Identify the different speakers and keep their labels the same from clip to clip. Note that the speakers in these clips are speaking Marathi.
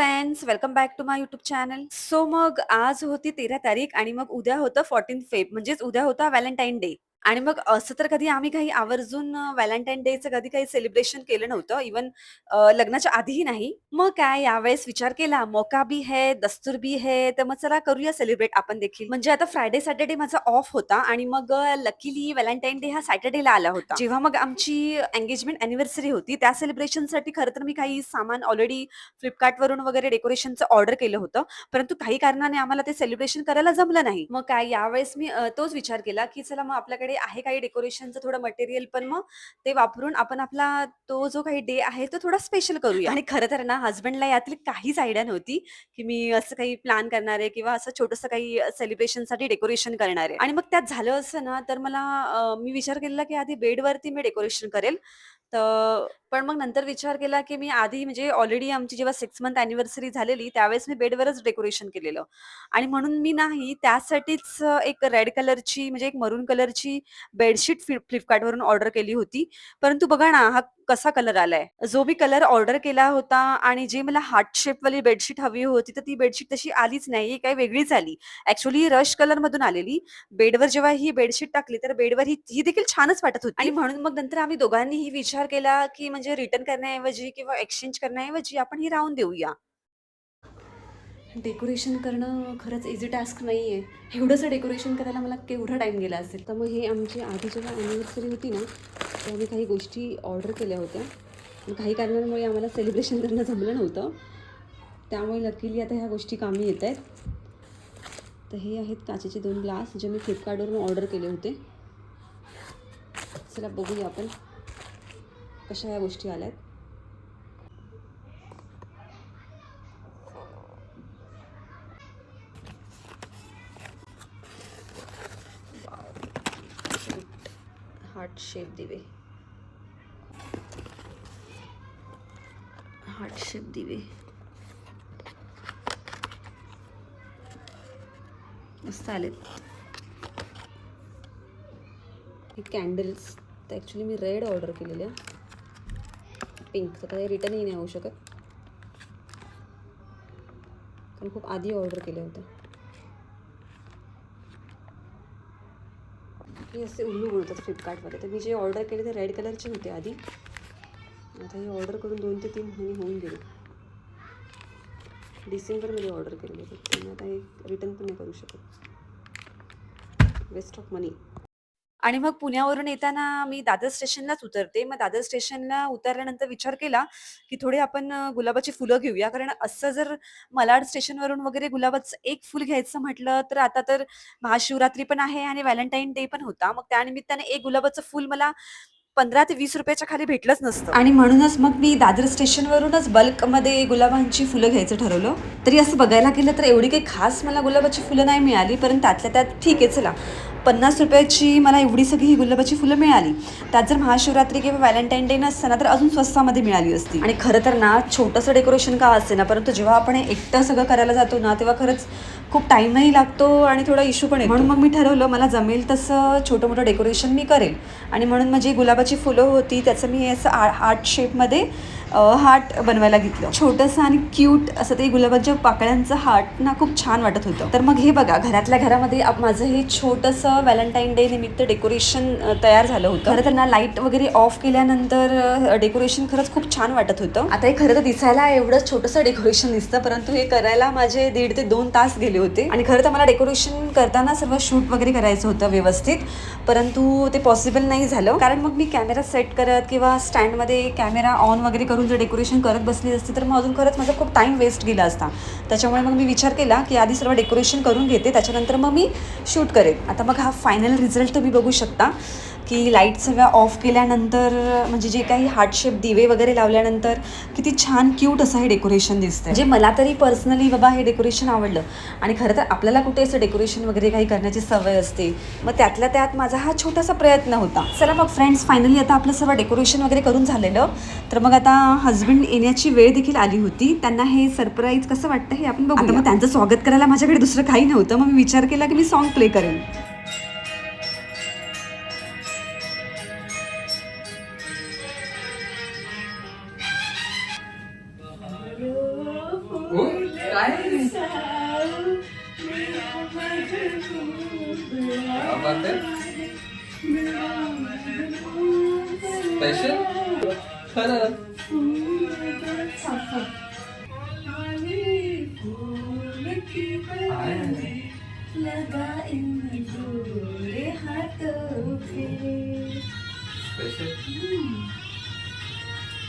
Speaker 1: Friends welcome back to my YouTube channel so मग आज होती तेरा तारीख आणि मग उद्या होतं फोर्टीन फेब म्हणजेच उद्या होता व्हॅलेंटाईन डे आणि मग असं तर कधी आम्ही काही आवर्जून व्हॅलेंटाईन डेचं कधी काही सेलिब्रेशन केलं नव्हतं. इवन लग्नाच्या आधीही नाही. मग काय यावेळेस विचार केला मौका भी है दस्तूर भी है तर मग चला करूया सेलिब्रेट आपण देखील. म्हणजे आता फ्रायडे सॅटर्डे माझा ऑफ होता आणि मग लकीली व्हॅलेंटाईन डे हा सॅटर्डेला आला होता. जेव्हा मग आमची एंगेजमेंट अॅनिव्हर्सरी होती त्या सेलिब्रेशनसाठी खरं तर मी काही सामान ऑलरेडी फ्लिपकार्टवरून वगैरे डेकोरेशनचं ऑर्डर केलं होतं. परंतु काही कारणाने आम्हाला ते सेलिब्रेशन करायला जमलं नाही. मग काय यावेळेस मी अ, तोच विचार केला की चला मग आपल्याकडे आहे काही डेकोरेशनचं थोडं मटेरियल पण मग ते वापरून आपण आपला तो जो काही डे आहे तो थोडा स्पेशल करूया. आणि खरं तर ना हस्बंडला यातली काहीच आयडिया नव्हती की मी असं काही प्लॅन करणार आहे किंवा असं छोटंसं काही सेलिब्रेशनसाठी डेकोरेशन करणार आहे. आणि मग त्यात झालं असं ना तर मला मी विचार केला की आधी बेडवरती मी डेकोरेशन करेल. तर पण मग नंतर विचार केला की मी आधी म्हणजे ऑलरेडी आमची जेव्हा सिक्स मंथ अॅनिव्हर्सरी झालेली त्यावेळेस मी बेडवरच डेकोरेशन केलेलं. आणि म्हणून मी नाही त्यासाठीच अ, एक रेड कलरची म्हणजे एक मरून कलरची बेडशीट फ्लिप फ्लिपकार्टवरून ऑर्डर केली होती. परंतु बघा ना हा कसा कलर आलाय. जो मी कलर ऑर्डर केला होता आणि जे मला हार्ट शेप वाली बेडशीट हवी होती तर ती बेडशीट तशी आलीच नाही काही वेगळीच आली. ऍक्च्युली रश कलर मधून आलेली. बेडवर जेव्हा ही बेडशीट टाकली तर बेडवर ही ही देखील छानच वाटत होती. आणि म्हणून मग नंतर आम्ही दोघांनीही विचार केला की म्हणजे म्हणजे रिटर्न करण्याऐवजी किंवा एक्सचेंज करण्याऐवजी आपण ही राहून देऊया. डेकोरेशन करणं खरंच इझी टास्क नाही आहे एवढंसं डेकोरेशन करायला मला केवढा टाईम गेला असेल? तर मग हे आमची आधी जेव्हा ॲनिव्हर्सरी होती ना तेव्हा मी काही गोष्टी ऑर्डर केल्या होत्या. काही कारणांमुळे आम्हाला सेलिब्रेशन करणं जमलं नव्हतं. त्यामुळे लकीली आता ह्या गोष्टी कामी येत आहेत. तर हे आहेत काचेचे दोन ग्लास जे मी फ्लिपकार्टवरून ऑर्डर केले होते. चला बघूया आपण. कशा या गोष्टी आल्यात? हार्ट शेप दिवे. हार्ट शेप दिवे. मस्त आलेत. हे कॅन्डल्स तर ॲक्च्युली मी रेड ऑर्डर केलेल्या. पिंक तर काही रिटर्नही नाही होऊ शकत. कारण खूप आधी ऑर्डर केलं होतं हे असे उल्लू बोलतात फ्लिपकार्टमध्ये तर मी जे ऑर्डर केले ते रेड कलरचे होते आधी. आता हे ऑर्डर करून दोन ते तीन महिने होऊन गेले. डिसेंबरमध्ये ऑर्डर केलेले. होते त्यामुळे आता हे रिटर्न पण नाही करू शकत. वेस्ट ऑफ मनी आणि मग पुण्यावरून येताना मी दादर स्टेशनलाच उतरते. मग दादर स्टेशनला उतरल्यानंतर विचार केला की थोडे आपण अ, गुलाबाची फुलं घेऊया. कारण असं जर मलाड स्टेशनवरून वगैरे गुलाबाचं एक फुल घ्यायचं म्हटलं तर आता तर महाशिवरात्री पण आहे आणि व्हॅलेंटाईन डे पण होता. मग त्यानिमित्ताने एक गुलाबाचं फुल मला पंधरा ते वीस रुपयाच्या खाली भेटलंच नसतं. आणि म्हणूनच मग मी दादर स्टेशनवरूनच बल्कमध्ये गुलाबांची फुलं घ्यायचं ठरवलं. तरी असं बघायला गेलं तर एवढी काही खास मला गुलाबाची फुलं नाही मिळाली. परंतु त्यातल्या त्यात ठीक आहे चला. पन्नास रुपयाची मला एवढी सगळी ही गुलाबाची फुलं मिळाली. त्यात जर महाशिवरात्री किंवा व्हॅलेंटाईन डे नसताना तर अजून स्वस्तामध्ये मिळाली असती. आणि खरं तर ना छोटंसं डेकोरेशन का असे ना परंतु जेव्हा आपण हे एकटं सगळं करायला जातो ना तेव्हा खरंच खूप टाईमही लागतो आणि थोडा इश्यू पण येतो. म्हणून मग मी ठरवलं मला जमेल तसं छोटं मोठं डेकोरेशन मी करेल. आणि म्हणून माझी गुलाबाची फुलं होती त्याचं मी असं आ हार्ट शेपमध्ये हार्ट बनवायला घेतलं. छोटंसं आणि क्यूट असं ते गुलाबाच्या पाकळ्यांचं हार्ट ना खूप छान वाटत होतं. तर मग हे बघा घरातल्या घरामध्ये माझं हे छोटंसं व्हॅलेंटाईन डे निमित्त डेकोरेशन तयार झालं होतं. खरं तर ना लाइट वगैरे ऑफ केल्यानंतर डेकोरेशन खरंच खूप छान वाटत होतं. आता हे खरं तर दिसायला एवढं छोटंसं डेकोरेशन दिसतं परंतु हे करायला माझे दीड ते दोन तास गेले होते. आणि खरं तर मला डेकोरेशन करताना सर्व शूट वगैरे करायचं होतं व्यवस्थित परंतु ते पॉसिबल नाही झालं. कारण मग मी कॅमेरा सेट करत किंवा स्टँडमध्ये कॅमेरा ऑन वगैरे करून जर डेकोरेशन करत बसली असती तर मग अजून खरंच माझा खूप टाईम वेस्ट गेला असता. त्याच्यामुळे मग मी विचार केला की आधी सर्व डेकोरेशन करून घेते त्याच्यानंतर मग मी शूट करेन. आता मग हा फायनल रिझल्ट तुम्ही बघू शकता. की लाइट सगळ्या ऑफ केल्यानंतर म्हणजे जे काही हार्ट शेप दिवे वगैरे लावल्यानंतर किती छान क्यूट असं हे डेकोरेशन दिसतं जे मला तरी पर्सनली बाबा हे डेकोरेशन आवडलं. आणि खरं तर आपल्याला कुठे असं डेकोरेशन वगैरे काही करण्याची सवय असते मग त्यातल्या त्यात माझा हा छोटासा प्रयत्न होता. चला मग फ्रेंड्स फायनली आता आपलं सर्व डेकोरेशन वगैरे करून झालेलं. तर मग आता हस्बंड येण्याची वेळ देखील आली होती. त्यांना हे सरप्राईज कसं वाटतं हे आपण बघू मग त्यांचं स्वागत करायला माझ्याकडे दुसरं काही नव्हतं. मग मी विचार केला की मी सॉन्ग प्ले करेन.
Speaker 2: स्पेशल खरं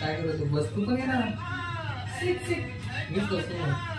Speaker 2: काय? करत बस तू पण ये ना. मीच बसतो.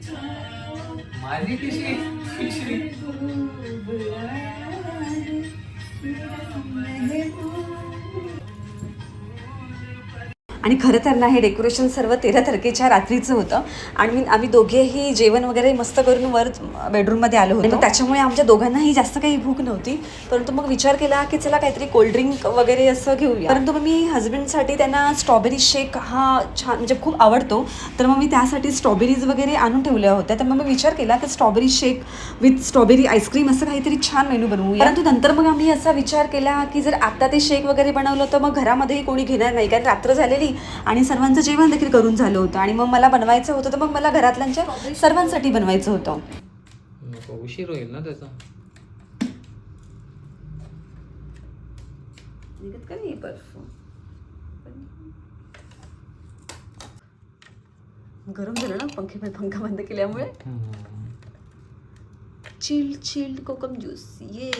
Speaker 2: माझी कशी कशी
Speaker 1: आणि खरं तर ना हे डेकोरेशन सर्व तेरा तारखेच्या रात्रीचं होतं. आणि मी- आम्ही दोघेही जेवण वगैरे मस्त करून वर बेडरूममध्ये आलो होतो. त्याच्यामुळे आमच्या दोघांनाही जास्त काही भूक नव्हती. परंतु मग विचार केला की चला काहीतरी कोल्ड्रिंक वगैरे असं घेऊया. परंतु मग मी हस्बंडसाठी त्यांना स्ट्रॉबेरी शेक हा छान म्हणजे खूप आवडतो. तर मग मी त्यासाठी स्ट्रॉबेरीज वगैरे आणून ठेवल्या होत्या. तर मग मी विचार केला की strawberry shake with strawberry ice cream असं काहीतरी छान मेनू बनवूया. परंतु नंतर मग आम्ही असा विचार केला की जर आता ते शेक वगैरे बनवलं तर मग घरामध्येही कोणी घेणार नाही. कारण रात्र झालेली आणि सर्वांचं जेवण देखील करून झालं होतं. आणि मग मला बनवायचं होतं तर मग मला घरातल्यांच्या सर्वांसाठी बनवायचं होतं.
Speaker 2: उशीर होईल ना त्याचा.
Speaker 1: निघत का नाही परफ्यूम? गरम झालं ना पंखे पंखा बंद केल्यामुळे. चिल्ड चिल्ड कोकम ज्यूस ये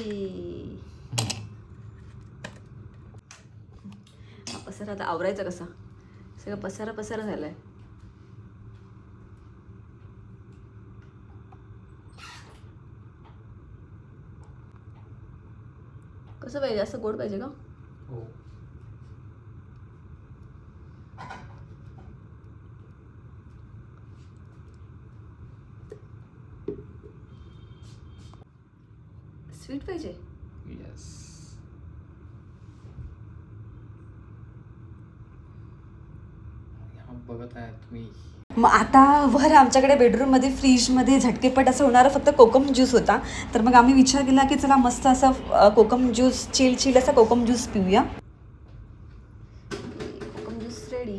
Speaker 1: पसारा आता आवरायचा कसा? सगळं पसारा पसारा झालाय. कसं पाहिजे? असं गोड पाहिजे का?
Speaker 2: हो.
Speaker 1: स्वीट पाहिजे
Speaker 2: येस बघत आहे तुम्ही
Speaker 1: मग आता वर आमच्याकडे बेडरूममध्ये फ्रीजमध्ये झटकेपट असं होणारा फक्त कोकम ज्यूस होता. तर मग आम्ही विचार केला की चला मस्त असं कोकम ज्यूस चिल चिल असा कोकम ज्यूस पिऊया कोकम ज्यूस रेडी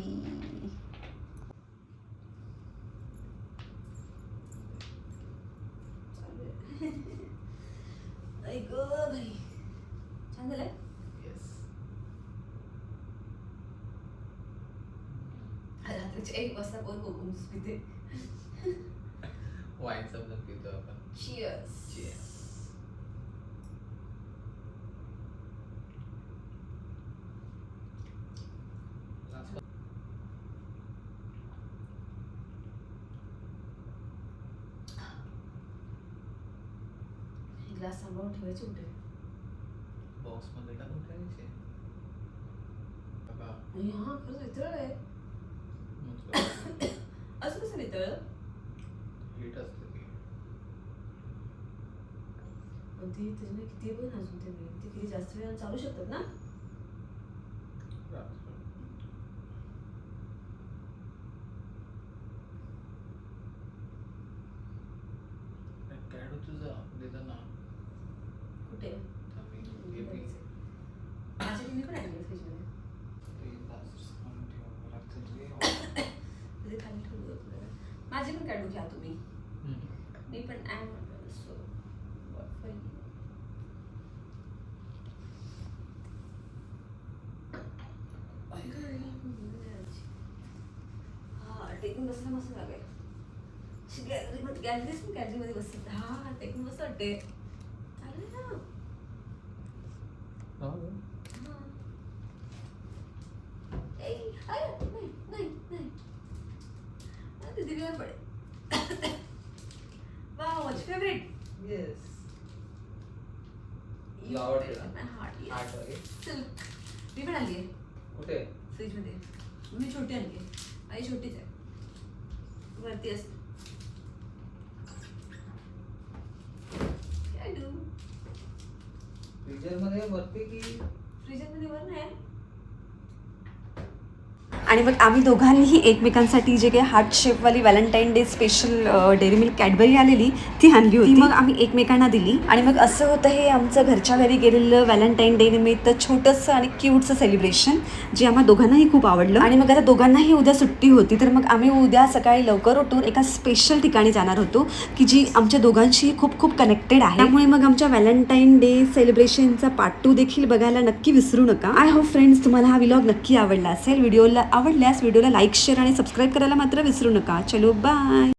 Speaker 1: छान झालंय
Speaker 2: येस
Speaker 1: रात्रीच्या एक वाजता कोण कोकम ज्यूस पिते
Speaker 2: वाईन समजून पितो आपण
Speaker 1: Cheers.
Speaker 2: Cheers. Last one.
Speaker 1: Glass सांभाळून ठेवायचे कुठे
Speaker 2: बॉक्समध्ये टाकून ठेवायचे बघा
Speaker 1: आणि हा खरंच वितळ आहे
Speaker 2: मग काय?
Speaker 1: वितळ
Speaker 2: हीट असते ती.
Speaker 1: पण ती त्याच्याने किती पण अजून ते ते किती जास्त वेळ चालू शकतात ना?
Speaker 2: रात्रभर. एक कॅडू तुझा ना.
Speaker 1: कुठे?
Speaker 2: आम्ही घेतली.
Speaker 1: माझ्या मी पण आणली फ्रीजमध्ये. माझी पण काढून घ्या तुम्ही. मी पण आय सो हा टेकून बसला मस्त लागेल गॅलरी पण गॅलरीमध्ये बसत हा टेकून बसत वाटते वाव माझी फेवरेट
Speaker 2: Yes. तुला आवडते ना?
Speaker 1: हार्ट
Speaker 2: आठ वागे.
Speaker 1: चल मी पण आली आहे
Speaker 2: कुठे
Speaker 1: फ्रीजमध्ये मी छोटी आणली आहे आई छोटीच आहे वरती असते काय डू
Speaker 2: फ्रीजरमध्ये वरती की
Speaker 1: फ्रीजरमध्ये वर नाही आहे आणि मग आम्ही दोघांनीही एकमेकांसाठी जे काही heart शेपवाली Valentine day special Dairy Milk Cadbury आलेली ती आणली होती. मग आम्ही एकमेकांना दिली. आणि मग असं होतं हे आमचं घरच्या घरी गेलेलं व्हॅलेंटाईन डे निमित्त छोटंसं आणि क्यूटचं सेलिब्रेशन जे आम्हा दोघांनाही खूप आवडलं. आणि मग आता दोघांनाही उद्या सुट्टी होती तर मग आम्ही उद्या सकाळी लवकर उठून एका स्पेशल ठिकाणी जाणार होतो की जी आमच्या दोघांशी खूप खूप कनेक्टेड आहे. त्यामुळे मग आमच्या व्हॅलेंटाईन डे सेलिब्रेशनचा पार्ट टू देखील बघायला नक्की विसरू नका. आय होप फ्रेंड्स तुम्हाला हा व्लॉग नक्की आवडला असेल. व्हिडिओला आवडल्यास व्हिडिओला लाईक शेअर आणि सबस्क्राईब करायला मात्र विसरू नका. चलो बाय